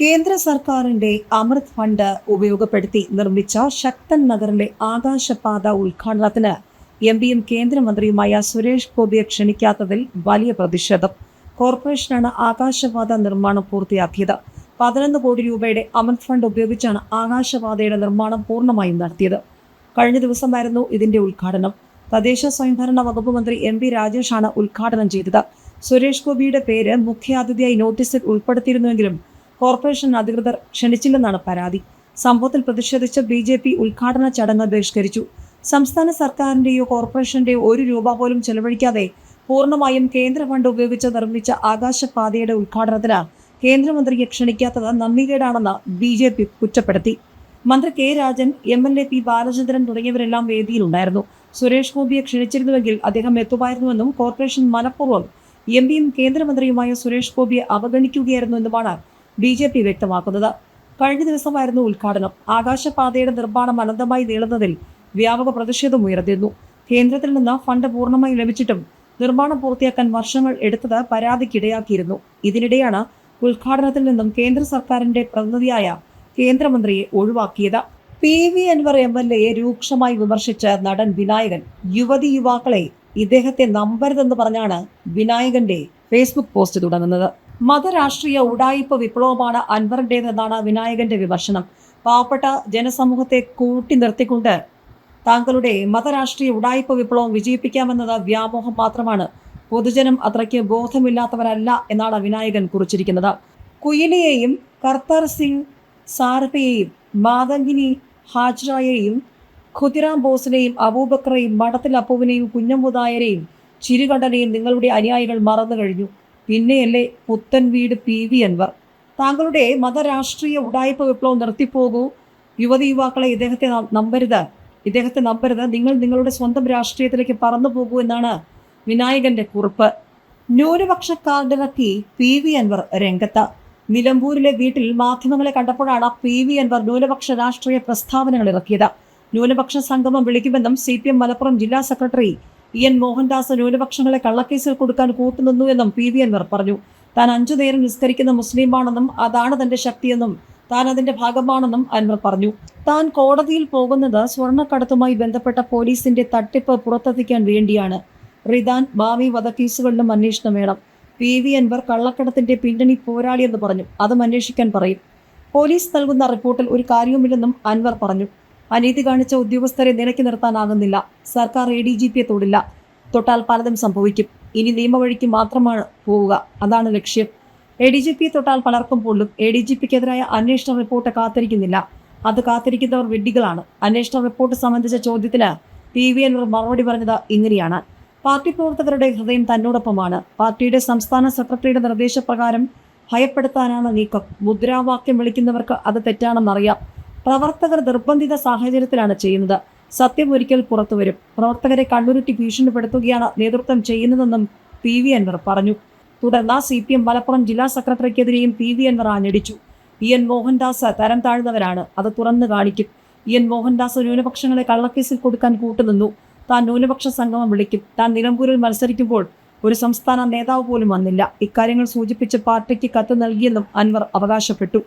കേന്ദ്ര സർക്കാരിന്റെ അമൃത് ഫണ്ട് ഉപയോഗപ്പെടുത്തി നിർമ്മിച്ച ശക്തൻ നഗറിലെ ആകാശപാത ഉദ്ഘാടനത്തിന് എം പിയും കേന്ദ്രമന്ത്രിയുമായ സുരേഷ് ഗോപിയെ ക്ഷണിക്കാത്തതിൽ വലിയ പ്രതിഷേധം. കോർപ്പറേഷനാണ് ആകാശപാത നിർമ്മാണം പൂർത്തിയാക്കിയത്. പതിനൊന്ന് കോടി രൂപയുടെ അമൃത് ഫണ്ട് ഉപയോഗിച്ചാണ് ആകാശപാതയുടെ നിർമ്മാണം പൂർണമായും നടത്തിയത്. കഴിഞ്ഞ ദിവസമായിരുന്നു ഇതിന്റെ ഉദ്ഘാടനം. തദ്ദേശ സ്വയംഭരണ വകുപ്പ് മന്ത്രി എം പി രാജേഷാണ് ഉദ്ഘാടനം ചെയ്തത്. സുരേഷ് ഗോപിയുടെ പേര് മുഖ്യാതിഥിയായി നോട്ടീസിൽ ഉൾപ്പെടുത്തിയിരുന്നുവെങ്കിലും കോർപ്പറേഷൻ അധികൃതർ ക്ഷണിച്ചില്ലെന്നാണ് പരാതി. സംഭവത്തിൽ പ്രതിഷേധിച്ച് ബി ജെ പി ഉദ്ഘാടന ചടങ്ങ് ബഹിഷ്കരിച്ചു. സംസ്ഥാന സർക്കാരിന്റെയോ കോർപ്പറേഷന്റെയോ ഒരു രൂപ പോലും ചെലവഴിക്കാതെ പൂർണമായും കേന്ദ്ര ഫണ്ട് ഉപയോഗിച്ച് നിർമ്മിച്ച ആകാശപാതയുടെ ഉദ്ഘാടനത്തിന് കേന്ദ്രമന്ത്രിയെ ക്ഷണിക്കാത്തത് നന്ദികേടാണെന്ന് ബി ജെ പി കുറ്റപ്പെടുത്തി. മന്ത്രി K Rajan M L A P Balachandran തുടങ്ങിയവരെല്ലാം വേദിയിലുണ്ടായിരുന്നു. സുരേഷ് ഗോപിയെ ക്ഷണിച്ചിരുന്നുവെങ്കിൽ അദ്ദേഹം എത്തുമായിരുന്നുവെന്നും കോർപ്പറേഷൻ മനഃപൂർവം എം പിയും കേന്ദ്രമന്ത്രിയുമായ സുരേഷ് ഗോപിയെ അവഗണിക്കുകയായിരുന്നു എന്നുമാണ് ബി ജെ പി വ്യക്തമാക്കുന്നത്. കഴിഞ്ഞ ദിവസമായിരുന്നു ഉദ്ഘാടനം. ആകാശപാതയുടെ നിർമ്മാണം അനന്തമായി നീളുന്നതിൽ വ്യാപക പ്രതിഷേധം ഉയർന്നിരുന്നു. കേന്ദ്രത്തിൽ നിന്ന് ഫണ്ട് പൂർണമായി ലഭിച്ചിട്ടും നിർമ്മാണം പൂർത്തിയാക്കാൻ വർഷങ്ങൾ എടുത്തത് പരാതിക്കിടയാക്കിയിരുന്നു. ഇതിനിടെയാണ് ഉദ്ഘാടനത്തിൽ നിന്നും കേന്ദ്ര സർക്കാരിന്റെ പ്രതിനിധിയായ കേന്ദ്രമന്ത്രിയെ ഒഴിവാക്കിയത്. P V Anvar M L എയെ രൂക്ഷമായി വിമർശിച്ച നടൻ വിനായകൻ യുവതി യുവാക്കളെ ഇദ്ദേഹത്തെ നമ്പരുതെന്ന് പറഞ്ഞാണ് വിനായകന്റെ ഫേസ്ബുക്ക് പോസ്റ്റ് തുടങ്ങുന്നത്. മതരാഷ്ട്രീയ ഉടായിപ്പ് വിപ്ലവമാണ് അൻവറിന്റെതെന്നാണ് വിനായകന്റെ വിമർശനം. പാവപ്പെട്ട ജനസമൂഹത്തെ കൂട്ടി നിർത്തിക്കൊണ്ട് താങ്കളുടെ മതരാഷ്ട്രീയ ഉടായിപ്പ് വിപ്ലവം വിജയിപ്പിക്കാമെന്നത് വ്യാമോഹം മാത്രമാണ്. പൊതുജനം അത്രയ്ക്ക് ബോധമില്ലാത്തവരല്ല എന്നാണ് വിനായകൻ കുറിച്ചിരിക്കുന്നത്. കുയിലിയെയും കർത്താർ സിംഗ് സാരഭയെയും മാതങ്കിനി ഹാജ്രയെയും ഖുദിറാം ബോസിനെയും അബൂബക്കറേയും മഠത്തിൽ അപ്പുവിനെയും കുഞ്ഞമ്പുതായരെയും ചിരുകണ്ഠനെയും നിങ്ങളുടെ അനുയായികൾ മറന്നു കഴിഞ്ഞു പിന്നെയല്ലേ പുത്തൻ വീട് പി വി അൻവർ. താങ്കളുടെ മതരാഷ്ട്രീയ ഉടായ്പ വിപ്ലവം നിർത്തിപ്പോകൂ. യുവതി യുവാക്കളെ ഇദ്ദേഹത്തെ നമ്പരുത്. ഇദ്ദേഹത്തെ നമ്പരുത്. നിങ്ങൾ നിങ്ങളുടെ സ്വന്തം രാഷ്ട്രീയത്തിലേക്ക് പറന്നു പോകൂ എന്നാണ് വിനായകന്റെ കുറിപ്പ്. ന്യൂനപക്ഷ കാർഡിറക്കി പി വി അൻവർ രംഗത്ത്. നിലമ്പൂരിലെ വീട്ടിൽ മാധ്യമങ്ങളെ കണ്ടപ്പോഴാണ് പി വി അൻവർ ന്യൂനപക്ഷ രാഷ്ട്രീയ പ്രസ്താവനകൾ ഇറക്കിയത്. ന്യൂനപക്ഷ സംഗമം വിളിക്കുമെന്നും സി പി എം മലപ്പുറം ജില്ലാ സെക്രട്ടറി ഇ എൻ മോഹൻദാസ് ന്യൂനപക്ഷങ്ങളെ കള്ളക്കേസിൽ കൊടുക്കാൻ കൂട്ടുനിന്നുവെന്നും പി വി അൻവർ പറഞ്ഞു. താൻ അഞ്ചു നേരം നിസ്കരിക്കുന്ന മുസ്ലിമാണെന്നും അതാണ് തന്റെ ശക്തിയെന്നും താൻ അതിന്റെ ഭാഗമാണെന്നും അൻവർ പറഞ്ഞു. താൻ കോടതിയിൽ പോകുന്നത് സ്വർണക്കടത്തുമായി ബന്ധപ്പെട്ട പോലീസിന്റെ തട്ടിപ്പ് പുറത്തെത്തിക്കാൻ വേണ്ടിയാണ്. റിദാൻ ബാമി വധക്കേസുകളിലും അന്വേഷണം വേണം. പി വി അൻവർ കള്ളക്കടത്തിന്റെ പിന്നണി പോരാളിയെന്ന് പറഞ്ഞു. അതും അന്വേഷിക്കാൻ പറയും. പോലീസ് നൽകുന്ന റിപ്പോർട്ടിൽ ഒരു കാര്യവുമില്ലെന്നും അൻവർ പറഞ്ഞു. അനീതി കാണിച്ച ഉദ്യോഗസ്ഥരെ നിലയ്ക്ക് നിർത്താനാകുന്നില്ല. സർക്കാർ എ ഡി ജി പിയെ തൊടില്ല. തൊട്ടാൽ പലതും സംഭവിക്കും. ഇനി നിയമവഴിക്ക് മാത്രമാണ് പോവുക. അതാണ് ലക്ഷ്യം. എ ഡി ജി പിയെ തൊട്ടാൽ പലർക്കും പോലും എ ഡി ജി പിക്കെതിരായ അന്വേഷണ റിപ്പോർട്ട് കാത്തിരിക്കുന്നില്ല. അത് കാത്തിരിക്കുന്നവർ വിഡ്ഢികളാണ്. അന്വേഷണ റിപ്പോർട്ട് സംബന്ധിച്ച ചോദ്യത്തിന് പി വി അൻവർ മറുപടി പറഞ്ഞത് ഇങ്ങനെയാണ്. പാർട്ടി പ്രവർത്തകരുടെ ഹൃദയം തന്നോടൊപ്പമാണ്. പാർട്ടിയുടെ സംസ്ഥാന സെക്രട്ടറിയുടെ നിർദ്ദേശപ്രകാരം ഭയപ്പെടുത്താനാണ് നീക്കം. മുദ്രാവാക്യം വിളിക്കുന്നവർക്ക് അത് തെറ്റാണെന്നറിയാം. പ്രവർത്തകർ നിർബന്ധിത സാഹചര്യത്തിലാണ് ചെയ്യുന്നത്. സത്യം ഒരിക്കൽ പുറത്തുവരും പ്രവർത്തകരെ കണ്ണുരുട്ടി ഭീഷണിപ്പെടുത്തുകയാണ് നേതൃത്വം ചെയ്യുന്നതെന്നും പി വി അൻവർ പറഞ്ഞു. തുടർന്ന് സി പി എം മലപ്പുറം ജില്ലാ സെക്രട്ടറിക്കെതിരെയും പി വി അൻവർ ആഞ്ഞടിച്ചു. ഇ എൻ മോഹൻദാസ് തരം താഴ്ന്നവരാണ്. അത് തുറന്നു കാണിക്കും. ഇ എൻ മോഹൻദാസ് ന്യൂനപക്ഷങ്ങളെ കള്ളക്കേസിൽ കൊടുക്കാൻ കൂട്ടുനിന്നു. താൻ ന്യൂനപക്ഷ സംഗമം വിളിക്കും. താൻ നിലമ്പൂരിൽ മത്സരിക്കുമ്പോൾ ഒരു സംസ്ഥാന നേതാവ് പോലും വന്നില്ല. ഇക്കാര്യങ്ങൾ സൂചിപ്പിച്ച് പാർട്ടിക്ക് കത്ത് നൽകിയെന്നും അൻവർ അവകാശപ്പെട്ടു.